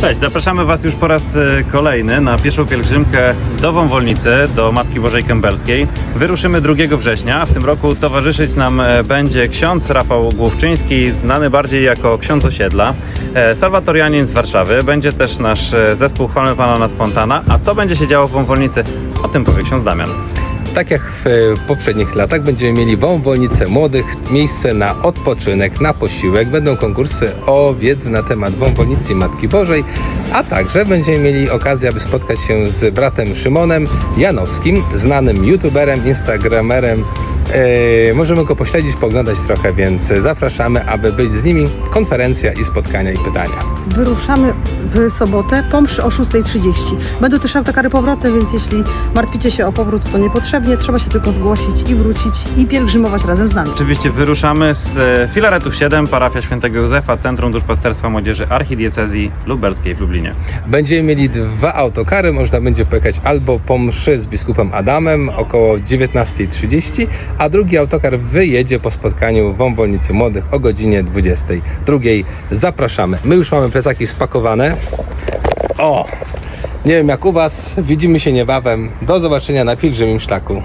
Cześć, zapraszamy Was już po raz e, kolejny na pieszą pielgrzymkę do Wąwolnicy, do Matki Bożej Kębelskiej. Wyruszymy 2 września. W tym roku towarzyszyć nam e, będzie ksiądz Rafał Główczyński, znany bardziej jako ksiądz osiedla, e, salwatorianin z Warszawy. Będzie też nasz zespół Chwalmy Pana na Spontana. A co będzie się działo w Wąwolnicy? O tym powie ksiądz Damian. Tak jak w e, poprzednich latach będziemy mieli wąwolnicę młodych, miejsce na odpoczynek, na posiłek, będą konkursy o wiedzę na temat wąwolnicy Matki Bożej, a także będziemy mieli okazję, aby spotkać się z bratem Szymonem Janowskim, znanym youtuberem, instagramerem. E, możemy go pośledzić, poglądać trochę, więc zapraszamy, aby być z nimi. Konferencja i spotkania i pytania. Wyruszamy w sobotę po mszy o 6.30. Będą też autokary powrotne, więc jeśli martwicie się o powrót, to niepotrzebnie. Trzeba się tylko zgłosić i wrócić i pielgrzymować razem z nami. Oczywiście wyruszamy z e, Filaretów 7, parafia świętego Józefa, Centrum Duszpasterstwa Młodzieży Archidiecezji Lubelskiej w Lublinie. Będziemy mieli dwa autokary, można będzie pojechać albo po mszy z biskupem Adamem około 19.30, a drugi autokar wyjedzie po spotkaniu w Wąwolnicy Młodych o godzinie 22.00. Zapraszamy. My już mamy plecaki spakowane. O! Nie wiem jak u Was, widzimy się niebawem. Do zobaczenia na pielgrzymim szlaku.